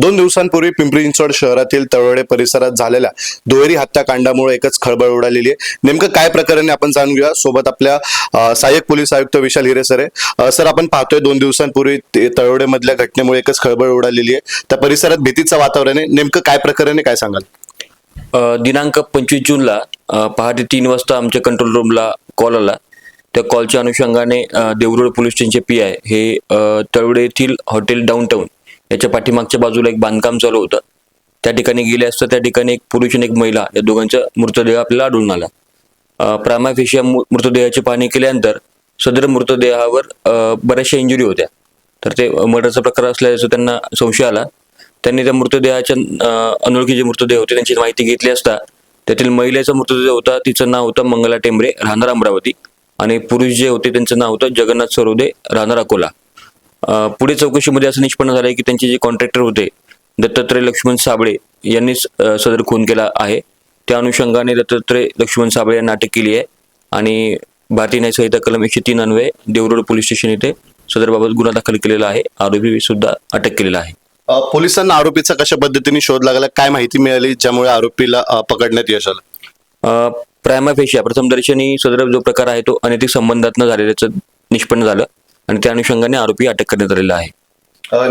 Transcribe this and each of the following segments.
दोन दिवसांपूर्वी पिंपरी चिंचवड शहरातील तळवडे परिसरात झालेल्या दुहेरी हत्याकांडामुळे एकच खळबळ उडालेली आहे. नेमकं काय प्रकरण आपण जाणून घेऊया. सोबत आपल्या सहाय्यक पोलीस आयुक्त विशाल हिरे सर आहे. सर आपण पाहतोय दोन दिवसांपूर्वी ते तळवडे मधल्या घटनेमुळे एकच खळबळ उडालेली आहे. त्या परिसरात भीतीचं वातावरण आहे. नेमकं काय प्रकरण आहे काय सांगाल? दिनांक पंचवीस जूनला पहाटे तीन वाजता आमच्या कंट्रोल रूमला कॉल आला. त्या कॉलच्या अनुषंगाने देवरुळ देवरुड पोलीस स्टेशनचे पी आय हे तळवडे येथील हॉटेल डाऊनटाऊन याच्या पाठीमागच्या बाजूला एक बांधकाम चालू होतं. त्या ठिकाणी गेले असता त्या ठिकाणी एक पुरुष आणि एक महिला या दोघांचा मृतदेह आपल्याला आढळून आला. प्रामाफिशिया मृतदेहाची पाहणी केल्यानंतर सदर मृतदेहावर बऱ्याचशा इंजुरी होत्या. तर ते मर्डरचा प्रकार असल्याचं त्यांना संशय आला त्यांनी त्या मृतदेहाच्या अनोळखी जे मृतदेह होते त्यांची माहिती घेतली असता त्यातील महिलेचा मृतदेह होता तिचं नाव होतं मंगला टेंबरे राहणार अमरावती. आणि पुरुष जे होते त्यांचं नाव होतं जगन्नाथ सरोदे राहणार अकोला. पुढे चौकशीमध्ये असं निष्पन्न झालंय की त्यांचे जे कॉन्ट्रॅक्टर होते दत्तात्रय लक्ष्मण साबळे यांनीच सदर खून केला आहे. त्या अनुषंगाने दत्तात्रय लक्ष्मण साबळे यांना अटक केली आहे आणि भारतीय न्याय संहिता कलम एकशे तीन अन्वये देवरोड पोलीस स्टेशन येथे सदरबाबत गुन्हा दाखल केलेला आहे. आरोपी सुद्धा अटक केलेला आहे. पोलिसांना आरोपीचा कशा पद्धतीने शोध लागला काय माहिती मिळाली ज्यामुळे आरोपीला पकडण्यात यश आलं? प्रायमाफेशिया प्रथम दर्शनी सदर जो प्रकार आहे तो अनैतिक संबंधातनं झालेल्याचं निष्पन्न झालं. आणि त्या अनुषंगाने आरोपी अटक करण्यात आलेला आहे.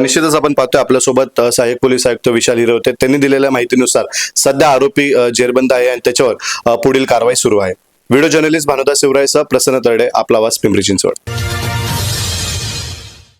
निश्चितच आपण पाहतोय आपल्यासोबत सहाय्यक पोलीस आयुक्त विशाल हिरे होते. त्यांनी दिलेल्या माहितीनुसार सध्या आरोपी जेरबंद आहे आणि त्याच्यावर पुढील कारवाई सुरू आहे. व्हिडिओ जर्नलिस्ट भानुदास शिवरायसह प्रसन्न तरडे आपला वास पिंपरी चिंचवड.